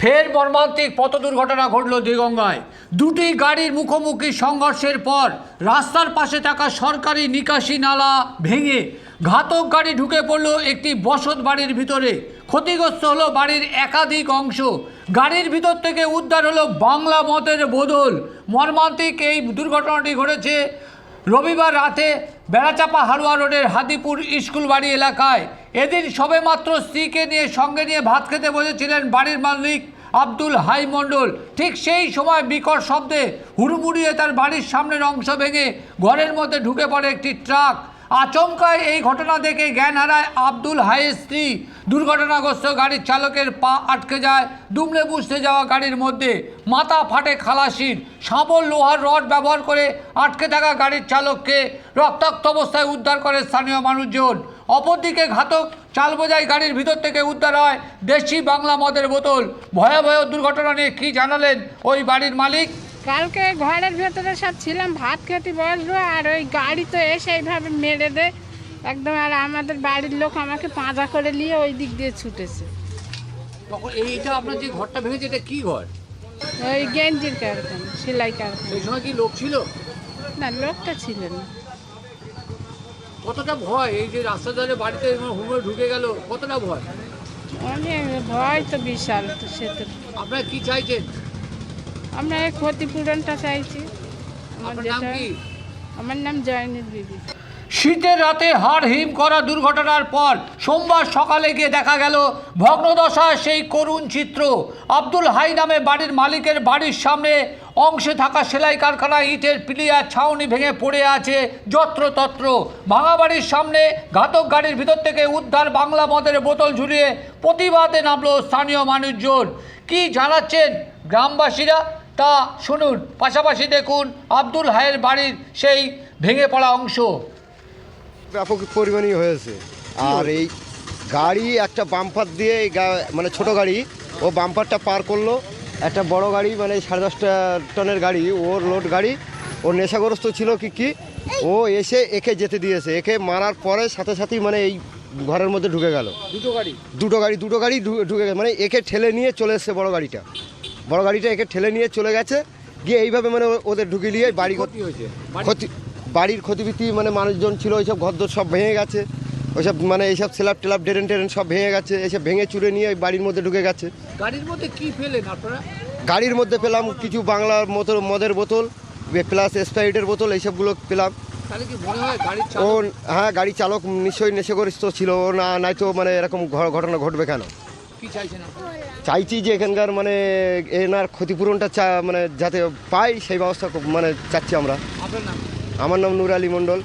ফের মর্মান্তিক পথ দুর্ঘটনা ঘটল দিগঙ্গায়। দুটি গাড়ির মুখোমুখি সংঘর্ষের পর রাস্তার পাশে থাকা সরকারি নিকাশি নালা ভেঙে ঘাতক গাড়ি ঢুকে পড়ল একটি বসত বাড়ির ভিতরে। ক্ষতিগ্রস্ত হলো বাড়ির একাধিক অংশ। গাড়ির ভিতর থেকে উদ্ধার হলো বাংলা মতের বদল। মর্মান্তিক এই দুর্ঘটনাটি ঘটেছে রবিবার রাতে বেড়াচাপা হারুয়া রোডের হাদিপুর স্কুল বাড়ি এলাকায় এদিন সবেমাত্র স্ত্রীকে নিয়ে সঙ্গে নিয়ে ভাত খেতে বসেছিলেন বাড়ির মালিক আব্দুল হাই মণ্ডল। ঠিক সেই সময় বিকট শব্দে হুড়মুড়িয়ে তার বাড়ির সামনের অংশ ভেঙে ঘরের মধ্যে ঢুকে পড়ে একটি ট্রাক। আচমকায় এই ঘটনা দেখে জ্ঞান হারায় আব্দুল হাইয়ের স্ত্রী। দুর্ঘটনাগ্রস্ত গাড়ির চালকের পা আটকে যায়, দুমড়ে বুঝতে যাওয়া গাড়ির মধ্যে। মাথা ফাটে খালাসির। সাবল লোহার রড ব্যবহার করে আটকে থাকা গাড়ির চালককে রক্তাক্ত অবস্থায় উদ্ধার করে স্থানীয় মানুষজন। অপরদিকে ঘাতক চাল বোঝাই গাড়ির ভিতর থেকে উদ্ধার হয় দেশি বাংলা মদের বোতল। ভয়াবহ দুর্ঘটনা নিয়ে কী জানালেন ওই বাড়ির মালিক? কালকে ঘরের ভেতরে সব ছিলাম ভাত খেতে বসবো আর ওই গাড়ি তো এসে এইভাবে মেরে দে। একদম আর আমাদের বাড়ির লোক আমাকে পাঁজা করে নিয়ে ওই দিক দিয়ে ছুটেছে। তখন এইটা আপনার যে ঘরটা ভেঙেছে এটা কী ঘর? ওই গেঞ্জির কারখানা সেলাই কারখানা। সেই সময় কি লোক ছিল? না লোকটা ছিল না। কতটা ভয় এই যে রাস্তা ধারে বাড়িতে হুমড়ে ঢুকে গেল কতটা ভয়? অনেক ভয় তো বিশাল তো সে তো আপনারা কি চাইছেন? আমরা এই ক্ষতিপূরণটা চাইছি। আমার নাম যেটা কি? আমার নাম জয়নীর বিবি শীতের রাতে হাড় হিম করা দুর্ঘটনার পর সোমবার সকালে গিয়ে দেখা গেল ভগ্নদশায় সেই করুণ চিত্র। আব্দুল হাই নামে বাড়ির মালিকের বাড়ির সামনে অংশে থাকা সেলাই কারখানা ইটের পিলিয়ার ছাউনি ভেঙে পড়ে আছে যত্রতত্র। ভাঙা বাড়ির সামনে ঘাতক গাড়ির ভিতর থেকে উদ্ধার বাংলা মদের বোতল ঝুলিয়ে প্রতিবাদে নামলো স্থানীয় মানুষজন। কি জানাচ্ছেন গ্রামবাসীরা? তা শুনুন পাশাপাশি দেখুন আব্দুল হায়ের বাড়ির সেই ভেঙে পড়া অংশ। ব্যাপক পরিমাণই হয়েছে। আর এই গাড়ি একটা বাম্পার দিয়ে এই মানে ছোট গাড়ি ও বাম্পারটা পার করল। একটা বড় গাড়ি মানে সাড়ে দশটা টনের গাড়ি ওর লোড গাড়ি ও নেশাগ্রস্ত ছিল কি কি ও এসে একে যেতে দিয়েছে। একে মারার পরে সাথে সাথেই মানে এই ঘরের মধ্যে ঢুকে গেল। দুটো গাড়ি? দুটো গাড়ি দুটো গাড়ি ঢুকে গেছে মানে একে ঠেলে নিয়ে চলে এসছে বড় গাড়িটা। বড় গাড়িটা একে ঠেলে নিয়ে চলে গেছে। গিয়ে এইভাবে মানে ওদের ঢুকে নিয়ে বাড়ি ক্ষতি হয়েছে? ক্ষতি বাড়ির ক্ষতিবিতি মানে মানুষজন ছিল ওইসব ঘরদোর সব ভেঙে গেছে। ওইসব মানে এইসব স্ল্যাব টেলাপ ডেরেন টেরেন সব ভেঙে গেছে। এসব ভেঙে চুরে নিয়ে ওই বাড়ির মধ্যে ঢুকে গেছে। গাড়ির মধ্যে কি পেলেন আপনারা? গাড়ির মধ্যে পেলাম কিছু বাংলার মতো মদের বোতল প্লাস স্প্রাইটের বোতল এইসবগুলো পেলাম। ও হ্যাঁ গাড়ি চালক নিশ্চয়ই নেশাগ্রস্ত ছিল না নাই তো মানে এরকম ঘটনা ঘটবে কেন? চাইছি যে এখানকার মানে এনার ক্ষতিপূরণটা চা মানে যাতে পাই সেই ব্যবস্থা মানে চাচ্ছি আমরা। আমার নাম নুর আলী মণ্ডল।